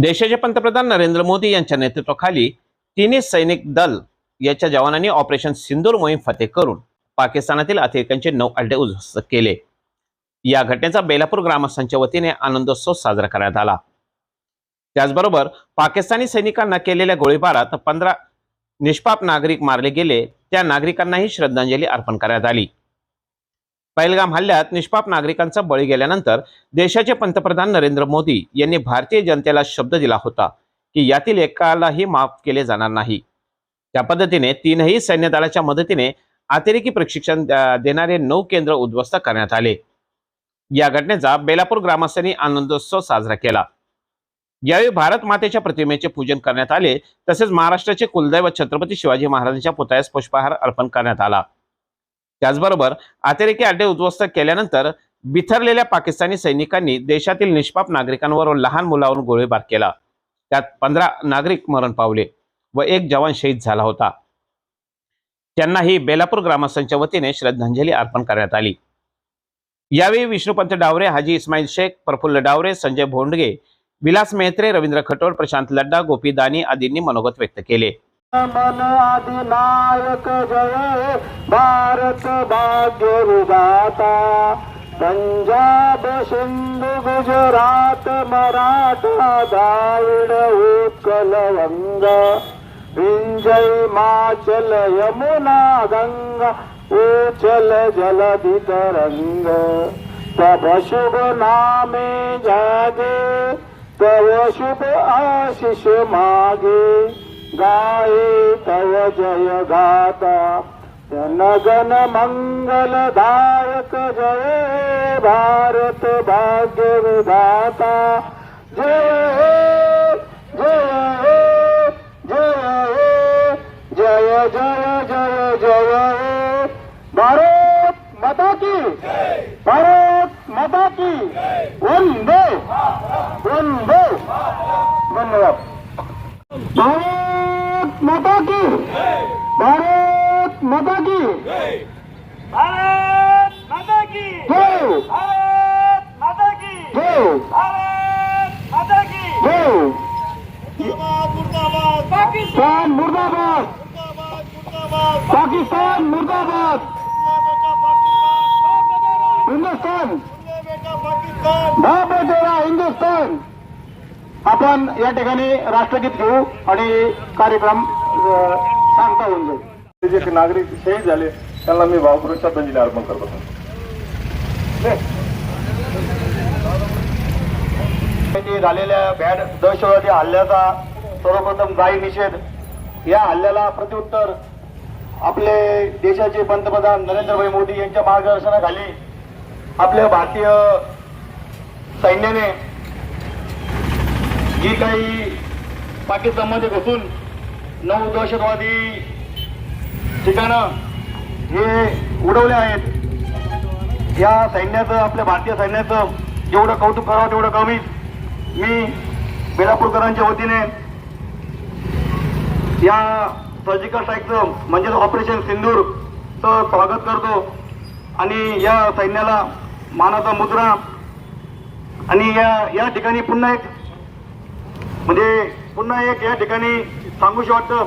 देशाचे पंतप्रधान नरेंद्र मोदी यांच्या नेतृत्वाखाली तिन्ही सैनिक दल याच्या जवानांनी ऑपरेशन सिंदूर मोहीम फते करून पाकिस्तानातील अतिरेक्यांचे नऊ अड्डे उद्ध्वस्त केले. या घटनेचा बेलापूर ग्रामस्थांच्या वतीने आनंदोत्सव साजरा करण्यात आला. त्याचबरोबर पाकिस्तानी सैनिकांना केलेल्या गोळीबारात पंधरा निष्पाप नागरिक मारले गेले. त्या नागरिकांनाही श्रद्धांजली अर्पण करण्यात आली. पहिलगाम हल्ल्यात निष्पाप नागरिकांचा बळी गेल्यानंतर देशाचे पंतप्रधान नरेंद्र मोदी यांनी भारतीय जनतेला शब्द दिला होता की यातील एकालाही माफ केले जाणार नाही. त्या पद्धतीने तीनही सैन्य दलाच्या मदतीने अतिरेकी प्रशिक्षण देणारे नऊ केंद्र उद्ध्वस्त करण्यात आले. या घटनेचा बेलापूर ग्रामस्थांनी आनंदोत्सव साजरा केला. यावेळी भारत मातेच्या प्रतिमेचे पूजन करण्यात आले तसेच महाराष्ट्राचे कुलदैवत छत्रपती शिवाजी महाराजांच्या पुतळ्यास पुष्पहार अर्पण करण्यात आला. त्याचबरोबर अतिरेकी अड्डे उद्ध्वस्त केल्यानंतर बिथरलेल्या पाकिस्तानी सैनिकांनी देशातील निष्पाप नागरिकांवर व लहान मुलावर गोळीबार केला. त्यात पंधरा नागरिक मरण पावले व एक जवान शहीद झाला होता. त्यांनाही बेलापूर ग्रामस्थांच्या वतीने श्रद्धांजली अर्पण करण्यात आली. यावेळी विष्णुपंत डावरे हाजी इस्माईल शेख प्रफुल्ल डावरे संजय भोंडगे विलास मेहत्रे रवींद्र खटोळ प्रशांत लड्डा गोपी दानी आदींनी मनोगत व्यक्त केले. मन अधिनायक जय। भारत भाग्य विधाता। पंजाब सिंधु गुजरात मराठा द्राविड उत्कल वंग। विंजय माचल यमुना गंगा। उचल जलधि तरंग तब शुभ नामे जागे। तव शुभ आशिष मागे। गाये तव जय गाता। जनगण मंगलदायक जय। भारत भाग्य विधाता जय हो, जय हो, जय हे। जय जय जय जय भारत माता की। भारत माता की। वंदे। वंदे। धन्यवाद। माता की। भारत माता की। भारत माता की। जय। भारत माता की। जय। भारत माता की। जय। पाकिस्तान मुर्दाबाद। पाकिस्तान मुर्दाबाद। हिंदुस्तान। भाव हिंदुस्तान। आपण या ठिकाणी राष्ट्रगीत घेऊ आणि कार्यक्रम सांगता होऊन जाईल जे नागरिक शहीद झाले त्यांना मी भावपूर्वक श्रद्धांजली अर्पण करत. झालेल्या भ्याड दहशतवादी हल्ल्याचा सर्वप्रथम जाहीर निषेध. या हल्ल्याला प्रत्युत्तर आपले देशाचे पंतप्रधान नरेंद्रभाई मोदी यांच्या मार्गदर्शनाखाली आपल्या भारतीय सैन्याने जी काही पाकिस्तानमध्ये घुसून नऊ दहशतवादी ठिकाणं हे उडवले आहेत. या सैन्याचं आपल्या भारतीय सैन्याचं जेवढं कौतुक करावं तेवढं कमीच मी बेलापूरकरांच्या वतीने या सर्जिकल स्ट्राईकचं म्हणजेच ऑपरेशन सिंदूरचं स्वागत करतो आणि या सैन्याला मानाचा मुद्रा. आणि या या ठिकाणी पुन्हा एक म्हणजे पुन्हा एक या ठिकाणी सांगूशी वाटतं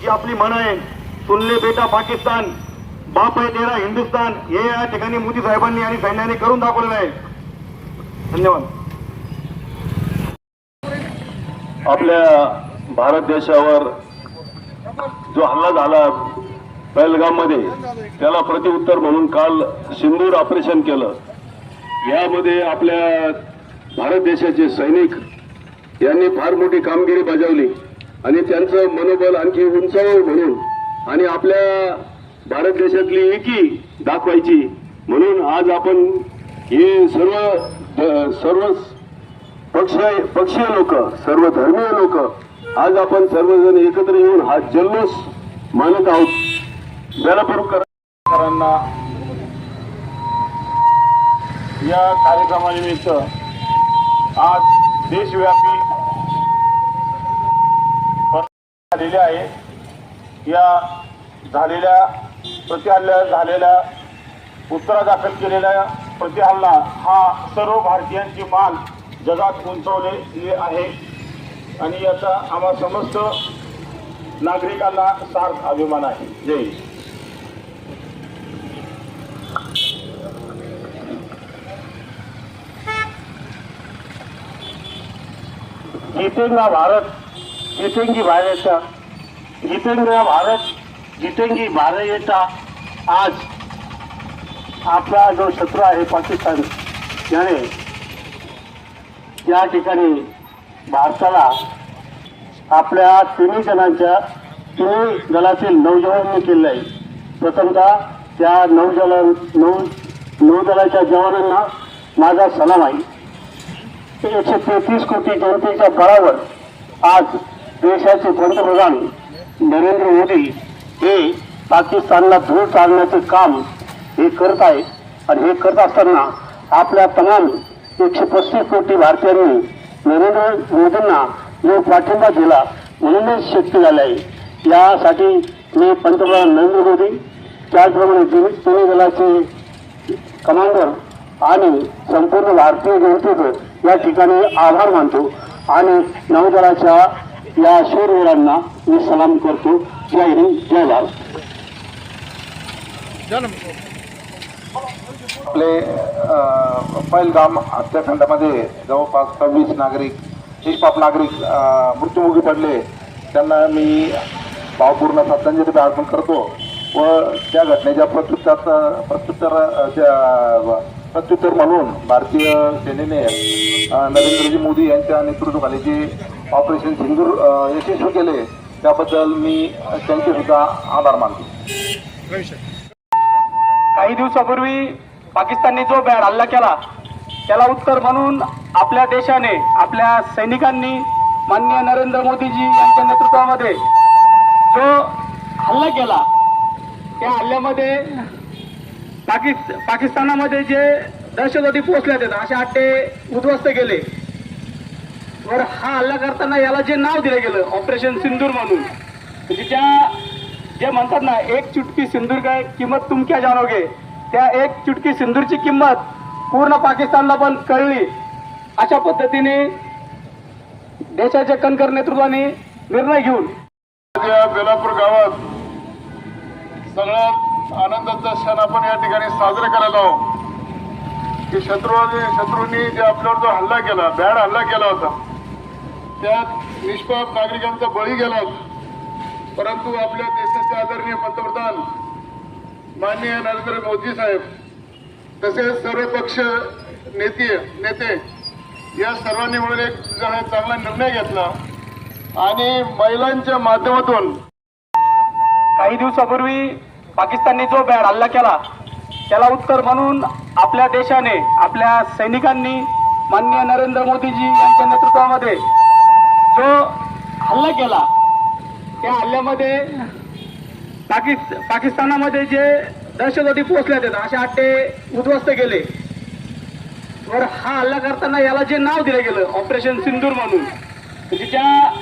की आपली म्हण आहे सुनले बेटा पाकिस्तान बाप आहे तेरा हिंदुस्तान. हे या ठिकाणी मोदी साहेबांनी आणि सैन्याने करून दाखवलेलं आहे. धन्यवाद. आपल्या भारत देशावर जो हल्ला झाला पहलगाममध्ये त्याला प्रतिउत्तर म्हणून काल सिंदूर ऑपरेशन केलं. यामध्ये आपल्या भारत देशाचे सैनिक यांनी फार मोठी कामगिरी बजावली. आणि त्यांचं मनोबल आणखी उंचावं म्हणून आणि आपल्या भारत देशातली एकी दाखवायची म्हणून आज आपण हे सर्व सर्व पक्ष पक्षीय लोक सर्व धर्मीय लोक आज आपण सर्वजण एकत्र येऊन हा जल्लोष मानत आहोत. बेलापूरकरांना या कार्यक्रमानिमित्त आज देशव्यापी झालेले आहे. या झालेल्या प्रतिहल्ल्या झालेल्या उत्तरा दाखल केलेल्या प्रतिहल्ला हा सर्व भारतीयांची मान जगात उंचवलेली आहे. आणि याचा आम्हा समस्त नागरिकांना सार्थ अभिमान आहे. जय भारत जीतेंगी भारत जितेंद्र भारत जितेंगी भारत आज आपला जो शत्रू आहे पाकिस्तान याने या ठिकाणी भारताला आपल्या तिन्ही जणांच्या तिन्ही दलातील नऊ जवानांनी केलं आहे. प्रथमतः त्या नऊ जवान नऊ नौदलाच्या जवानांना माझा सलाम आहे. एकशे तेहतीस कोटी जनतेच्या बळावर आज देशाचे पंतप्रधान नरेंद्र मोदी हे पाकिस्तानला धूळ चालण्याचे काम हे करत आहे आणि हे करत असताना आपल्या तमाम एकशे पस्तीस कोटी भारतीयांनी नरेंद्र मोदींना जो पाठिंबा दिला म्हणूनच शक्य झाले आहे. यासाठी मी पंतप्रधान नरेंद्र मोदी त्याचप्रमाणे तिन्ही तिन्ही दलाचे कमांडर आणि संपूर्ण भारतीय जनतेचं या ठिकाणी आभार मानतो. आणि नौदलाच्या या शूरवीरांना मी सलाम करतो. जय हिंद जय भारत. आपले अ, पहिलगाम हत्याकांडामध्ये जवळपास सव्वीस नागरिक निष्पाप नागरिक मृत्युमुखी पडले. त्यांना मी भावपूर्ण श्रद्धांजली अर्पण करतो. व त्या घटनेच्या प्रत्युत्तर त्या- प्रत्युत्तर म्हणून भारतीय सेनेने नरेंद्रजी मोदी यांच्या नेतृत्वाखाली जे ऑपरेशन सिंदूर यशस्वी केले त्याबद्दल मी त्यांचे सुद्धा आभार मानतो. काही दिवसापूर्वी पाकिस्तानने जो बॅड हल्ला केला त्याला उत्तर म्हणून आपल्या देशाने आपल्या सैनिकांनी माननीय नरेंद्र मोदीजी यांच्या नेतृत्वामध्ये जो हल्ला केला त्या हल्ल्यामध्ये पाकिस्तानामध्ये जे दहशतवादी पोहोचले आहेत असे अड्डे उद्ध्वस्त केले. वर हा हल्ला करताना याला जे नाव दिलं गेलं ऑपरेशन सिंदूर म्हणून. म्हणजे त्या जे म्हणतात ना एक चुटकी सिंदूर काय किंमत तुमक्या जाणवगे त्या एक चुटकी सिंदूरची किंमत पूर्ण पाकिस्तानला पण कळली. अशा पद्धतीने देशाच्या कणकर नेतृत्वाने निर्णय घेऊन. बेलापूर गावात सगळ्यात आनंदाचा क्षण आपण या ठिकाणी साजरा करायला आहोत. की शत्रूने शत्रूंनी जे आपल्यावर जो हल्ला केला बॅड हल्ला केला होता त्यात निष्पाप नागरिकांचा बळी गेला होता. परंतु आपल्या देशाचे आदरणीय पंतप्रधान माननीय नरेंद्र मोदी साहेब तसेच सर्व पक्ष नेते नेते या सर्वांनी मिळून एक चांगला निर्णय घेतला. आणि महिलांच्या माध्यमातून काही दिवसापूर्वी पाकिस्तानने जो बॅड हल्ला केला त्याला उत्तर म्हणून आपल्या देशाने आपल्या सैनिकांनी माननीय नरेंद्र मोदीजी यांच्या नेतृत्वामध्ये जो हल्ला केला त्या हल्ल्यामध्ये पाकिस् पाकिस्तानामध्ये जे दहशतवादी पोहोचले आहेत असे अड्डे उद्ध्वस्त गेले वर हा हल्ला करताना याला जे नाव दिलं गेलं ऑपरेशन सिंदूर म्हणून म्हणजे त्या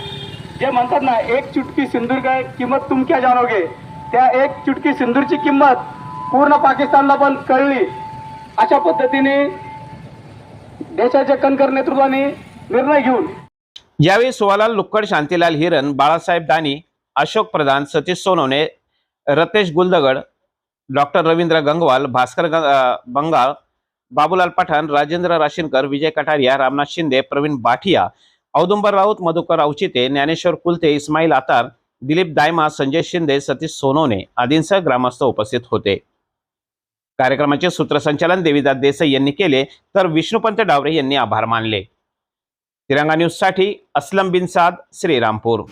जे म्हणतात ना एक चुटकी सिंदूर काय किंमत तुमक्या जाणवगे जानोगे त्या एक चुटकी सिंदूरची किंमत पूर्ण पाकिस्तानला पण कळली. अशा पद्धतीने देशाच्या कणकर नेतृत्वाने निर्णय घेऊन. यावेळी सुवालाल लुक्कड शांतीलाल हिरण बाळासाहेब दानी अशोक प्रधान सतीश सोनवणे रतेश गुलदगड डॉक्टर रवींद्र गंगवाल भास्कर गं- बंगाळ बाबूलाल पठाण राजेंद्र राशीनकर विजय कटारिया रामनाथ शिंदे प्रवीण बाठिया औदुंबर राऊत मधुकर औचिते ज्ञानेश्वर कुलते इस्माईल आतार दिलीप दायमा संजय शिंदे सतीश सोनवणे आदींसह ग्रामस्थ उपस्थित होते. कार्यक्रमाचे सूत्रसंचालन देवीदास देसाई यांनी केले तर विष्णुपंत डावरे यांनी आभार मानले. तिरंगा न्यूजसाठी असलम बिन साद श्रीरामपूर.